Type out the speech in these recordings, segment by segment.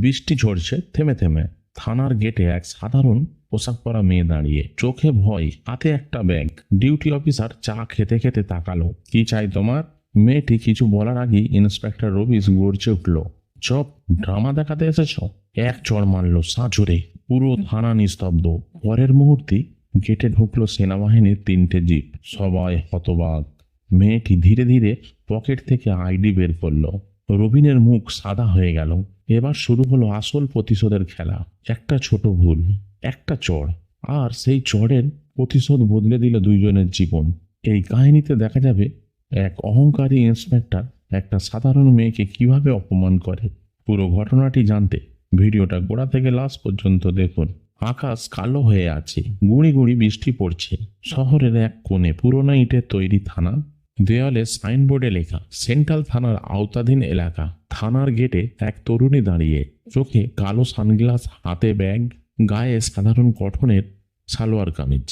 বৃষ্টি ঝরছে থেমে থেমে। থানার গেটে এক সাধারণ পোশাক পরা মেয়ে দাঁড়িয়ে চোখে ভয়, হাতে একটা ব্যাগ। ডিউটি অফিসার চা খেতে খেতে তাকালো। কি চাই তোমার? মেয়েটি কিছু বলার আগেই ইন্সপেক্টর রবিস গর্জে উঠল। চপ, ড্রামা দেখাতে এসেছ? এক চড় মারল সাঁচুরে পুরো থানা নিস্তব্ধ। পরের মুহূর্তে গেটে ঢুকলো সেনাবাহিনীর তিনটে জিপ। সবাই হতবাক। মেয়েটি ধীরে ধীরে পকেট থেকে আইডি বের করল। রবিনের মুখ সাদা হয়ে গেল। এবার শুরু হলো আসল প্রতিশোধের খেলা। একটা ছোট ভুল, একটা চড়। আর সেই চড়ের প্রতিশোধ বদলে দিল দুইজনের জীবন। এই কাহিনীতে দেখা যাবে এক অহংকারী ইন্সপেক্টর একটা সাধারণ মেয়েকে কীভাবে অপমান করে। পুরো ঘটনাটি জানতে ভিডিওটা গোড়া থেকে লাস্ট পর্যন্ত দেখুন। আকাশ কালো হয়ে আছে, গুঁড়ি গুঁড়ি বৃষ্টি পড়ছে। শহরের এক কোণে পুরোনো ইটের তৈরি থানা। দেওয়ালে সাইনবোর্ডে লেখা, সেন্ট্রাল থানার আওতাধীন এলাকা, থানার গেটে এক তরুণী দাঁড়িয়ে, চোখে কালো সানগ্লাস, হাতে ব্যাগ, গায়ে সাধারণ গঠনের সালোয়ার কামিজ।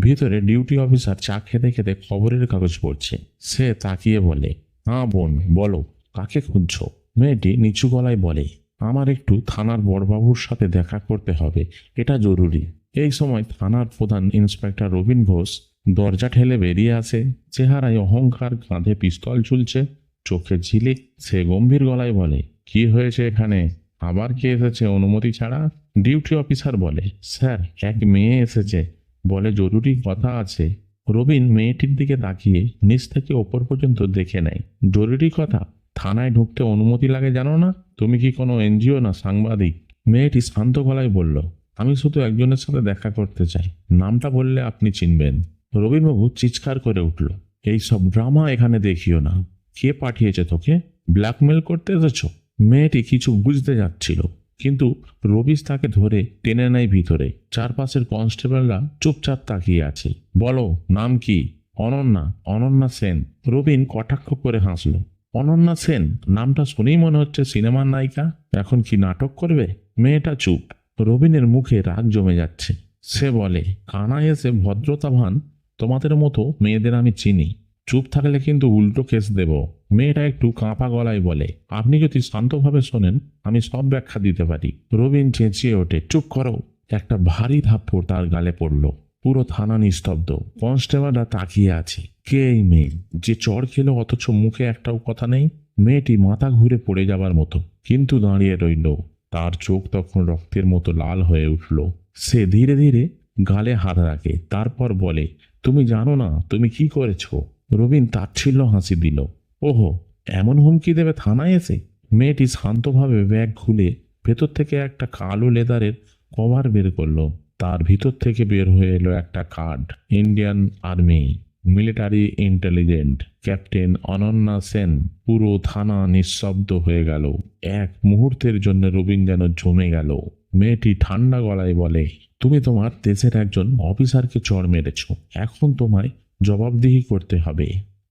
ভিতরে ডিউটি অফিসার চা খেতে খেতে খবরের কাগজ পড়ছে। সে তাকিয়ে বলে হ্যাঁ বোন, বলো, কাকে খুঁজছো? মেয়েটি নিচু গলায় বলে, আমার একটু থানার বড়বাবুর সাথে দেখা করতে হবে, এটা জরুরি। এই সময় থানার প্রধান ইন্সপেক্টর রবীন ঘোষ দরজা ঠেলে বেরিয়ে আসে। চেহারায় অহংকার, কাঁধে পিস্তল ঝুলছে, চোখে ঝিলিক, সে গম্ভীর গলায় বলে, কি হয়েছে এখানে? আবার কে এসেছে? অনুমতি ছাড়া? ডিউটি অফিসার বলে, স্যার, এক মেয়ে এসেছে। বলে, জরুরি কথা আছে। রবিন মেয়েটির দিকে তাকিয়ে নিচ থেকে ওপর পর্যন্ত দেখে নেয়। জরুরি কথা? থানায় ঢুকতে অনুমতি লাগে জানো না? তুমি কি কোনো এনজিও না সাংবাদিক? মেয়েটি শান্ত গলায় বলল, আমি শুধু একজনের সাথে দেখা করতে চাই। নামটা বললে আপনি চিনবেন। রবীন্দ্রবাবু চিৎকার করে উঠল, এই সব ড্রামা এখানে দেখিও না। কে পাঠিয়েছে তোকে? ব্ল্যাকমেল করতে এসেছ? মেয়েটি কিছু বুঝতে যাচ্ছিল, কিন্তু রবিশ তাকে ধরে টেনে নেয় ভিতরে। চারপাশের কনস্টেবলরা চুপচাপ তাকিয়ে আছে। বলো, নাম কি? অনন্যা অনন্যা সেন। রবিন কটাক্ষ করে হাসলো, অনন্যা সেন? নামটা শুনেই মনে হচ্ছে সিনেমার নায়িকা। এখন কি নাটক করবে? মেয়েটা চুপ। রবিনের মুখে রাগ জমে যাচ্ছে। সে বলে কানায় এসে ভদ্রতাভান তোমাদের মতো মেয়েদের আমি চিনি। চুপ থাকলে কিন্তু উল্টো কেস দেব। মেয়েটা একটু কাঁপা গলায় বলে, আপনি যদি শান্তভাবে শোনেন, আমি সব ব্যাখ্যা দিতে পারি। রবিন চেঁচিয়ে ওঠে, চুপ করো। একটা ভারী ধাপ্পড় তার গালে পড়ল। পুরো থানা নিস্তব্ধ। কনস্টেবলরা তাকিয়ে আছে। কে এই মেয়ে? যে চর খেলো অথচ মুখে একটাও কথা নেই? মেয়েটি মাথা ঘুরে পড়ে যাবার মতো, কিন্তু দাঁড়িয়ে রইল। তার চোখ তখন রক্তের মতো লাল হয়ে উঠল। সে ধীরে ধীরে গালে হাত রাখে, তারপর বলে তুমি জানো না, তুমি কি করেছ? রবিন তাচ্ছিল্য হাসি দিল। ওহো, এমন হুমকি দেবে থানায় এসে? মেয়েটি শান্তভাবে ব্যাগ খুলে ভেতর থেকে একটা কালো লেদারের কভার বের করল। তার ভিতর থেকে বের হয়ে এলো একটা card, Indian army. Military intelligent captain Ananya Sen পুরো থানা নিঃশব্দ হয়ে গেল। এক মুহূর্তের জন্য রবিন যেন জমে গেল। মেয়েটি ঠান্ডা গলায় বলে, তুমি তোমার দেশের একজন অফিসারকে চড় মেরেছ। এখন তোমায় জবাবদিহি করতে হবে।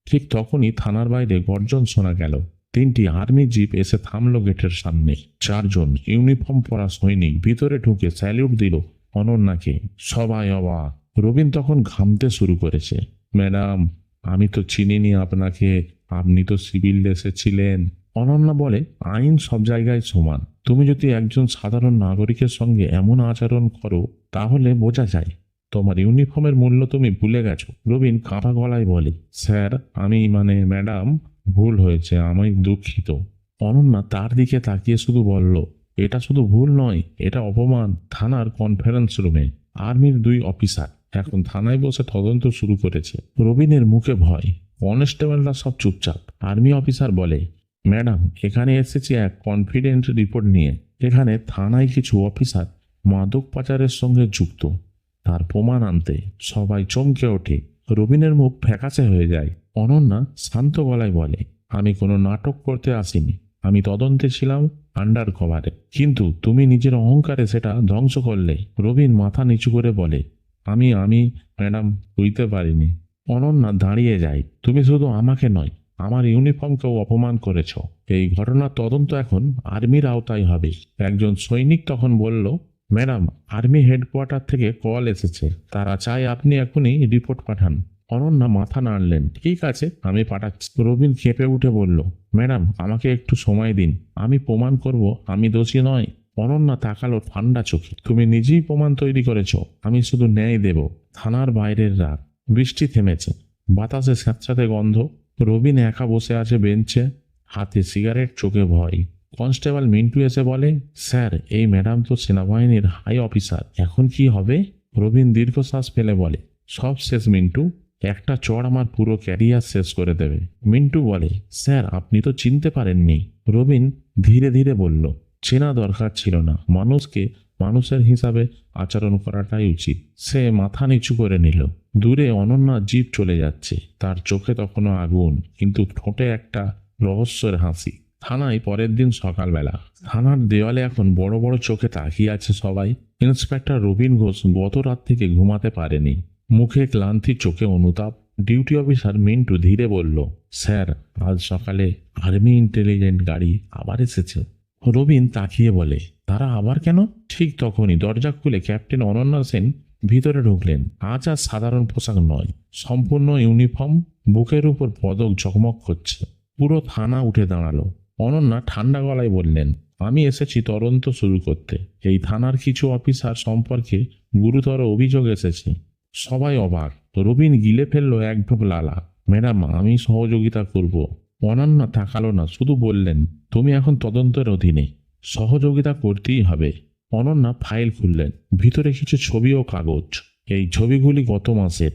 ঠিক তখনই থানার বাইরে গর্জন শোনা গেল। তিনটি আর্মি জিপ এসে থামল গেটের সামনে। চারজন ইউনিফর্ম পরা সৈনিক ভিতরে ঢুকে স্যালিউট দিল অনন্যাকে। সবাই অবাক। রবিন তখন ঘামতে শুরু করেছে। ম্যাডাম, আমি তো চিনিনি আপনাকে। আপনি তো সিভিল দেশে ছিলেন। অনন্যা বলে, আইন সব জায়গায় সমান। তুমি যদি একজন সাধারণ নাগরিকের সঙ্গে এমন আচরণ করো, তাহলে বোঝা যায়। তোমার ইউনিফর্মের মূল্য তুমি ভুলে গেছো। রবিন কাঁপা গলায় বলে, স্যার, আমি মানে ম্যাডাম, ভুল হয়েছে, আমি দুঃখিত। অনন্যা তার দিকে তাকিয়ে শুধু বলল, এটা শুধু ভুল নয়, এটা অপমান। থানার কনফারেন্স রুমে, আর্মির দুই অফিসার। এখন থানায় বসে তদন্ত শুরু করেছে। রবিনের মুখে ভয়। কনস্টেবলরা সব চুপচাপ। আর্মি অফিসার বলে, ম্যাডাম, এখানে এসেছি এক কনফিডেন্ট রিপোর্ট নিয়ে। এখানে থানায় কিছু অফিসার মাদক পাচারের সঙ্গে যুক্ত। তার প্রমাণ আনতে সবাই চমকে ওঠে। রবিনের মুখ ফ্যাকাশে হয়ে যায়। অনন্যা শান্ত গলায় বলে, আমি কোনো নাটক করতে আসিনি। আমি তদন্তে ছিলাম আন্ডার কভারে কিন্তু তুমি নিজের অহংকারে সেটা ধ্বংস করলে। রবিন মাথা নিচু করে বলে আমি আমি, ম্যাডাম, বুঝতে পারিনি। অনন্যা দাঁড়িয়ে যায়। তুমি শুধু আমাকে নয়, আমার ইউনিফর্মকেও অপমান করেছ। এই ঘটনার তদন্ত এখন আর্মির আওতায় হবে। একজন সৈনিক তখন বলল, ম্যাডাম, আর্মি হেডকোয়ার্টার থেকে কল এসেছে। তারা চায় আপনি এখনই রিপোর্ট পাঠান। অনন্যা মাথা নাড়লেন। ঠিক আছে। আমি পাঠাচ্ছি। রবিন খেপে উঠে বলল, ম্যাডাম, আমাকে একটু সময় দিন। আমি প্রমাণ করব, আমি দোষী নয়। অনন্যা তাকালো ঠান্ডা চোখে। তুমি নিজেই প্রমাণ তৈরি করেছ, আমি শুধু ন্যায় দেব। থানার বাইরের রাত, বৃষ্টি থেমেছে। বাতাসে স্যাঁতস্যাঁতে গন্ধ, রবিন একা বসে আছে বেঞ্চে, হাতে সিগারেট, চোখে ভয়। কনস্টেবল মিন্টু এসে বলে, স্যার, এই ম্যাডাম তো সেনাবাহিনীর হাই অফিসার, এখন কি হবে? রবিন দীর্ঘশ্বাস ফেলে বলে, সব শেষ মিন্টু, একটা চড় আমার পুরো ক্যারিয়ার শেষ করে দেবে। মিন্টু বলে, স্যার, আপনি তো চিনতে পারেননি। রবিন ধীরে ধীরে বলল চেনা দরকার ছিল না। মানুষকে মানুষের হিসাবে আচরণ করাটাই উচিত। সে মাথা নিচু করে নিল। দূরে অনন্যা জীব চলে যাচ্ছে। তার চোখে তখনও আগুন, কিন্তু ঠোঁটে একটা রহস্যের হাসি। থানায় পরের দিন সকালবেলা। থানার দেওয়ালে এখন বড় বড় চোখে তাকিয়ে আছে সবাই। ইন্সপেক্টর রবিন ঘোষ গত রাত থেকে ঘুমাতে পারেনি। মুখে ক্লান্তি, চোখে অনুতাপ। ডিউটি অফিসার মিন্টু ধীরে বলল, স্যার, আজ সকালে আর্মি ইন্টেলিজেন্ট গাড়ি আবার এসেছে। রবিন তাকিয়ে বলে, তারা আবার কেন? ঠিক তখনই দরজা খুলে ক্যাপ্টেন অনন্যা সেন ভিতরে ঢুকলেন। আজ আর সাধারণ পোশাক নয়, সম্পূর্ণ ইউনিফর্ম, বুকের উপর পদক ঝকমক করছে। পুরো থানা উঠে দাঁড়াল। অনন্যা ঠান্ডা গলায় বললেন, আমি এসেছি তদন্ত শুরু করতে। এই থানার কিছু অফিসার সম্পর্কে গুরুতর অভিযোগ এসেছে। সবাই অবাক। রবিন গিলে ফেলল এক ঢোক লালা। ম্যাডাম, আমি সহযোগিতা করব। অনন্যা তাকালো না, শুধু বললেন, তুমি এখন তদন্তের অধীনে। সহযোগিতা করতেই হবে। অনন্যা ফাইল খুললেন। ভিতরে কিছু ছবি ও কাগজ। এই ছবিগুলি গত মাসের।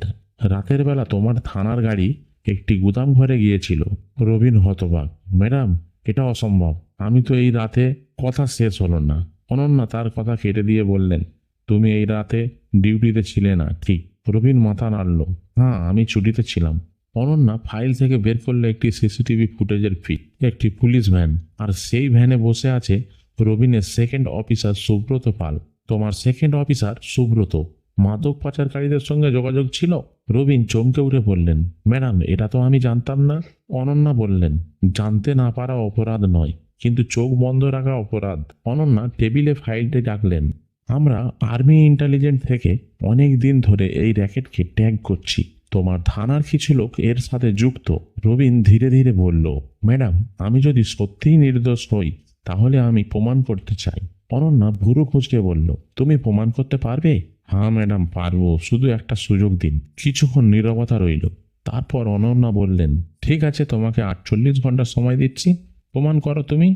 রাতের বেলা তোমার থানার গাড়ি একটি গুদাম ঘরে গিয়েছিল। রবিন হতবাক, ম্যাডাম, এটা অসম্ভব। আমি তো এই রাতে কথা শেষ হলো না। অনন্যা তার কথা কেটে দিয়ে বললেন, তুমি এই রাতে ডিউটিতে ছিলে না, ঠিক? রবিন মাথা নাড়ল হ্যাঁ আমি ছুটিতে ছিলাম। অনন্যা ফাইল থেকে বের করল একটি সিসিটিভি ফুটেজের ফিট একটি পুলিশ ভ্যান। আর সেই ভ্যানে বসে আছে রবিনের সেকেন্ড অফিসার সুব্রত পাল। তোমার সেকেন্ড অফিসার সুব্রত, মাদক পাচারকারীদের সঙ্গে যোগাযোগ ছিল? রবিন চমকে উঠে বললেন, ম্যাডাম, এটা তো আমি জানতাম না। অনন্যা বললেন, জানতে না পারা অপরাধ নয়, কিন্তু চোখ বন্ধ রাখা অপরাধ। অনন্যা টেবিলে ফাইলটি রাখলেন, আমরা আর্মি ইন্টেলিজেন্ট থেকে অনেক দিন ধরে এই র্যাকেটকে ট্যাগ করছি। তোমার থানার কিছু লোক এর সাথে যুক্ত। রবিন ধীরে ধীরে বলল, ম্যাডাম, আমি যদি সত্যিই নির্দোষ হই, তাহলে আমি প্রমাণ করতে চাই। অনন্যা ভুরু খুঁজকে বলল, তুমি প্রমাণ করতে পারবে? হ্যাঁ ম্যাডাম, পারব। শুধু একটা সুযোগ দিন। কিছুক্ষণ নীরবতা রইল। তারপর অনন্যা বললেন, ঠিক আছে, তোমাকে আটচল্লিশ ঘণ্টা সময় দিচ্ছি। প্রমাণ করো তুমি।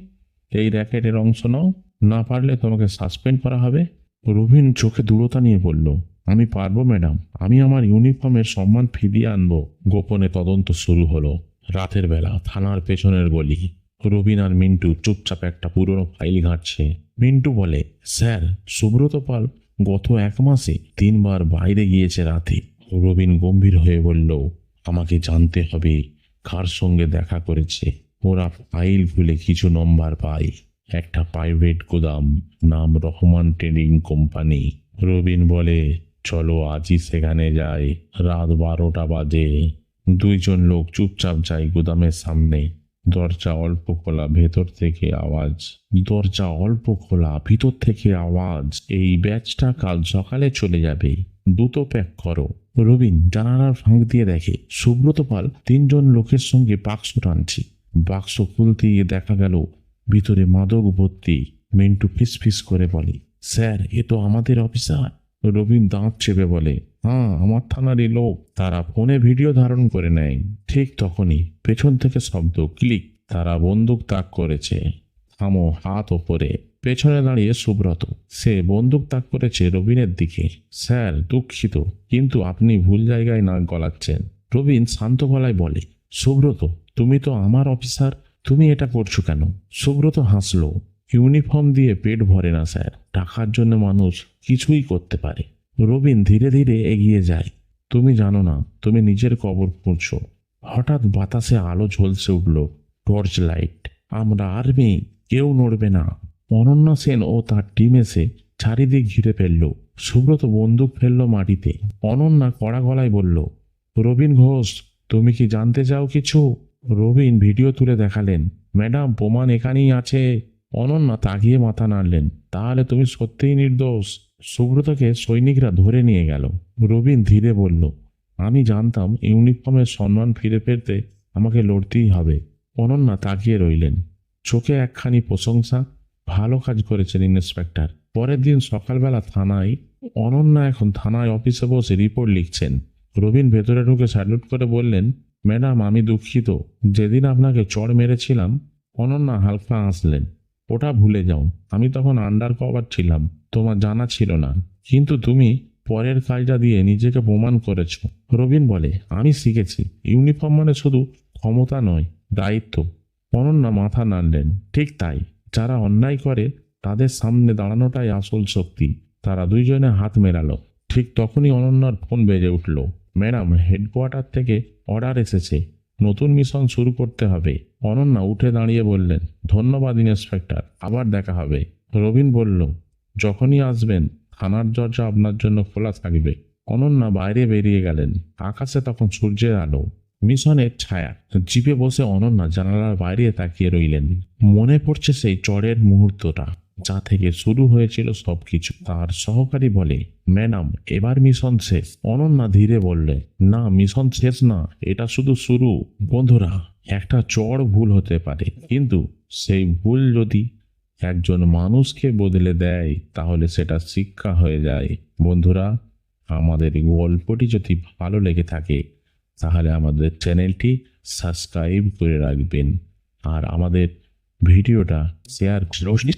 এই র্যাকেটের অংশ নাও। না পারলে তোমাকে সাসপেন্ড করা হবে। রবিন চোখে দূরতা নিয়ে বলল আমি পারব, ম্যাডাম। আমি আমার ইউনিফর্মের সম্মান ফিরিয়ে আনব। গোপনে তদন্ত শুরু হলো। রাতের বেলা থানার পেছনের গলি। রবিন আর মিন্টু চুপচাপ একটা পুরনো ফাইল ঘাঁটছে। মিন্টু বলে, স্যার, সুব্রত পাল গত এক মাসে তিনবার বাইরে গিয়েছে রাতে। রবিন গম্ভীর হয়ে বলল, আমাকে জানতে হবে কার সঙ্গে দেখা করেছে। ওরা ফাইল খুলে কিছু নম্বর পায়। একটা প্রাইভেট গোদাম, নাম রহমান ট্রেডিং কোম্পানি। রবিন বলে চলো আজই সেখানে যাই। রাত বারোটা বাজে। দুইজন লোক চুপচাপ যায় গুদামের সামনে। দরজা অল্প খোলা, ভেতর থেকে আওয়াজ। দরজা অল্প খোলা, ভিতর থেকে আওয়াজ। এই ব্যাচটা কাল সকালে চলে যাবে। দুটো প্যাক করো। রবিন জানালার ফাঁক দিয়ে দেখে, সুব্রত পাল তিনজন লোকের সঙ্গে বাক্স টানছে। বাক্স খুলতে গিয়ে দেখা গেল, ভিতরে মাদক ভর্তি। মিন্টু ফিস ফিস করে বলে, স্যার, এ তো আমাদের অফিসার। রবিন দাঁত চেপে বলে হ্যাঁ আমার থানারই লোক। তারা ফোনে ভিডিও ধারণ করে নেয়। ঠিক তখনই পেছন থেকে শব্দ, ক্লিক। তারা বন্দুক তাক করেছে। থামো, হাত ওপরে। পেছনে দাঁড়িয়ে সুব্রত। সে বন্দুক তাক করেছে রবিনের দিকে। স্যার, দুঃখিত, কিন্তু আপনি ভুল জায়গায় নাক গলাচ্ছেন। রবিন শান্ত গলায় বলে, সুব্রত, তুমি তো আমার অফিসার। তুমি এটা করছ কেন? সুব্রত হাসলো। ইউনিফর্ম দিয়ে পেট ভরে না, স্যার। টাকার জন্য মানুষ কিছুই করতে পারে। রবিন ধীরে ধীরে এগিয়ে যায়। তুমি জানো না, তুমি নিজের কবর খুঁড়ছো হঠাৎ বাতাসে আলো ঝলসে উঠল, টর্চ লাইট। আমরা আর্মি কেউ নড়বে না। অনন্য সেন ও তার টিম এসে চারিদিক ঘিরে ফেলল। সুব্রত বন্দুক ফেলল মাটিতে। অনন্যা কড়া গলায় বলল, রবিন ঘোষ, তুমি কি জানতে চাও কিছু? রবিন ভিডিও তুলে দেখালেন, ম্যাডাম, প্রমাণ এখানেই আছে। অনন্যা তাকিয়ে মাথা নাড়লেন। তাহলে তুমি সত্যিই নির্দোষ। সুব্রতকে সৈনিকরা ধরে নিয়ে গেল। রবিন ধীরে বলল, আমি জানতাম ইউনিফর্মের সম্মান ফিরে পেতে আমাকে লড়তেই হবে। অনন্যা তাকিয়ে রইলেন। চোখে একখানি প্রশংসা। ভালো কাজ করেছেন ইন্সপেক্টর। পরের দিন সকালবেলা থানায় অনন্যা এখন থানায় অফিসে বসে রিপোর্ট লিখছেন। রবিন ভেতরে ঢুকে স্যালুট করে বললেন, ম্যাডাম, আমি দুঃখিত। যেদিন আপনাকে চড় মেরেছিলাম, অনন্যা হালকা হাসলেন। ওটা ভুলে যাও। আমি তখন আন্ডার কভার ছিলাম, তোমার জানা ছিল না। কিন্তু তুমি পরের কাজটা দিয়ে নিজেকে প্রমাণ করেছ। রবিন বলে, আমি শিখেছি। ইউনিফর্ম মানে শুধু ক্ষমতা নয়, দায়িত্ব। অনন্যা মাথা নাড়লেন। ঠিক তাই, যারা অন্যায় করে, তাদের সামনে দাঁড়ানোটাই আসল শক্তি। তারা দুইজনে হাত মেলালো। ঠিক তখনই অনন্যার ফোন বেজে উঠল। ম্যাডাম হেডকোয়ার্টার থেকে অর্ডার এসেছে। নতুন মিশন শুরু করতে হবে। অনন্যা উঠে দাঁড়িয়ে বললেন, ধন্যবাদ ইন্সপেক্টর, আবার দেখা হবে। রবিন বলল, যখনই আসবেন, থানার দরজা আপনার জন্য খোলা থাকবে। অনন্যা বাইরে বেরিয়ে গেলেন। আকাশে তখন সূর্যের আলো। মিশনের ছায়া। জিপে বসে অনন্যা জানালার বাইরে তাকিয়ে রইলেন। মনে পড়ছে সেই চরের মুহূর্তটা। যা থেকে শুরু হয়েছিল সবকিছু। তার সহকারী বলে, ম্যাডাম, এবার মিশন শেষ। অনন্যা ধীরে বললে, না, মিশন শেষ না, এটা শুধু শুরু। বন্ধুরা, একটা চড় ভুল হতে পারে, কিন্তু সেই ভুল যদি একজন মানুষকে বদলে দেয়, তাহলে সেটা শিক্ষা হয়ে যায়। বন্ধুরা, আমাদের গল্পটি যদি ভালো লেগে থাকে, তাহলে আমাদের চ্যানেলটি সাবস্ক্রাইব করে রাখবেন। আর আমাদের ভিডিওটা শেয়ার রোশনি